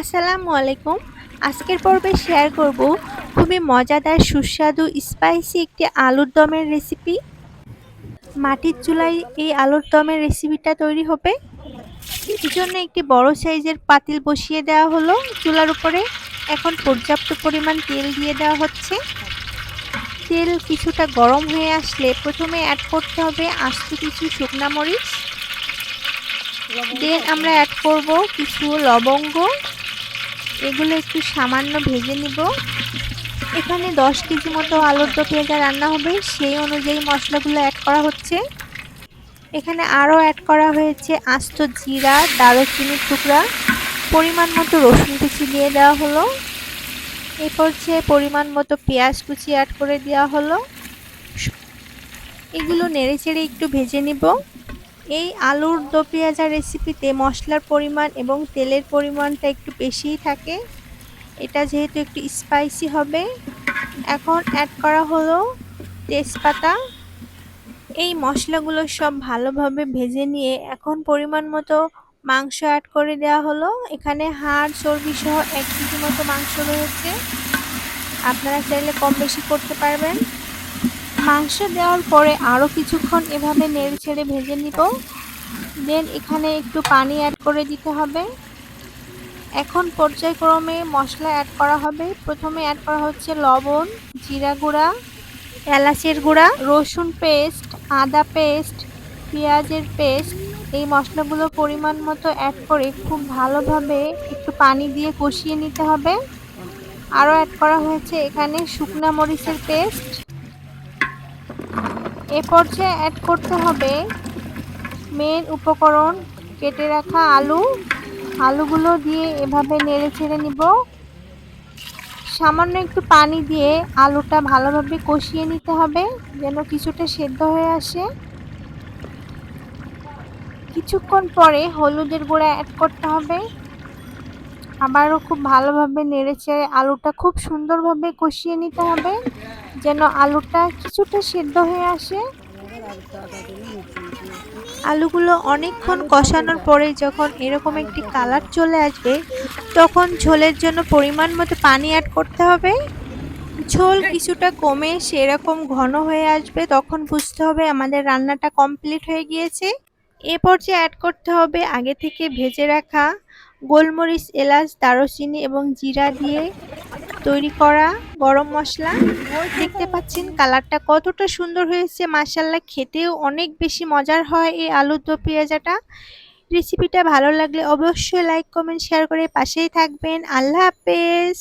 আসসালামু আলাইকুম। আজকের পর্বে শেয়ার করব খুবই মজাদার, সুস্বাদু স্পাইসি একটি আলুর দমের রেসিপি মাটির চুলায় এই আলুর দমের রেসিপিটা তৈরি হবে। এর জন্য একটি বড় সাইজের পাতিল বসিয়ে দেওয়া হলো চুলার উপরে। এখন পর্যাপ্ত পরিমাণ তেল দিয়ে দেওয়া হচ্ছে। তেল কিছুটা গরম হয়ে আসলে প্রথমে অ্যাড করতে হবে আস্ত কিছু শুকনা মরিচ। দেন আমরা অ্যাড করব কিছু লবঙ্গ। এগুলো একটু সামান্য ভেজে নিব। এখানে দশ কেজি মতো আলুর দো পেঁয়াজা রান্না হবে, সেই অনুযায়ী মশলাগুলো অ্যাড করা হচ্ছে। এখানে আরও অ্যাড করা হয়েছে আস্ত জিরা, দারুচিনির টুকরা, পরিমাণ মতো রসুন কুচি দিয়ে দেওয়া হলো। এরপর পর্যায়ে পরিমাণ মতো পেঁয়াজ কুচি অ্যাড করে দেওয়া হলো। এগুলো নেড়ে চেড়ে একটু ভেজে নিব। এই আলুর দো পেঁয়াজা রেসিপিতে মশলার পরিমাণ এবং তেলের পরিমাণটা একটু বেশিই থাকে। এটা যেহেতু একটু স্পাইসি হবে। এখন অ্যাড করা হলো তেজপাতা। এই মশলাগুলো সব ভালোভাবে ভেজে নিয়ে এখন পরিমাণ মতো মাংস অ্যাড করে দেওয়া হলো। এখানে হাড়, চর্বি সহ এক কেজি মতো মাংস রয়েছে। আপনারা চাইলে কম বেশি করতে পারবেন। মাংস দেওয়ার পরে আরও কিছুক্ষণ এভাবে নেড়ে ছেড়ে ভেজে নিব। দেন এখানে একটু পানি অ্যাড করে দিতে হবে। এখন পর্যায়ক্রমে মশলা অ্যাড করা হবে। প্রথমে অ্যাড করা হচ্ছে লবণ জিরা গুঁড়া এলাচের গুঁড়া রসুন পেস্ট আদা পেস্ট পেঁয়াজের পেস্ট। এই মশলাগুলো পরিমাণ মতো অ্যাড করে খুব ভালোভাবে একটু পানি দিয়ে কষিয়ে নিতে হবে। আরও অ্যাড করা হয়েছে এখানে শুকনা মরিচের পেস্ট। এ পর্যায়ে অ্যাড করতে হবে মেন উপকরণ, কেটে রাখা আলু। আলুগুলো দিয়ে এভাবে নেড়ে ছেড়ে নিব। সামান্য একটু পানি দিয়ে আলুটা ভালোভাবে কষিয়ে নিতে হবে, যেন কিছুটা সেদ্ধ হয়ে আসে। কিছুক্ষণ পরে হলুদের গুঁড়া অ্যাড করতে হবে। আবারও খুব ভালোভাবে নেড়েছে আলুটা খুব সুন্দরভাবে কষিয়ে নিতে হবে। যেন আলুটা কিছুটা সেদ্ধ হয়ে আসে। আলুগুলো অনেকক্ষণ কষানোর পরে যখন এরকম একটি কালার চলে আসবে, তখন ঝোলের জন্য পরিমাণ মতো পানি অ্যাড করতে হবে। ঝোল কিছুটা কমে সেরকম ঘন হয়ে আসবে, তখন বুঝতে হবে আমাদের রান্নাটা কমপ্লিট হয়ে গিয়েছে। এ পর্যায়ে অ্যাড করতে হবে আগে থেকে ভেজে রাখা গোলমরিচ, এলাচ, দারুচিনি এবং জিরা দিয়ে তৈরি করা গরম মশলা। দেখতে পাচ্ছেন কালারটা কতটা সুন্দর হয়েছে মাসাল্লা খেতেও অনেক বেশি মজার হয় এই আলুর দো পেঁয়াজাটা। রেসিপিটা ভালো লাগলে অবশ্যই লাইক, কমেন্ট, শেয়ার করে পাশেই থাকবেন। আল্লাহ হাফেজ।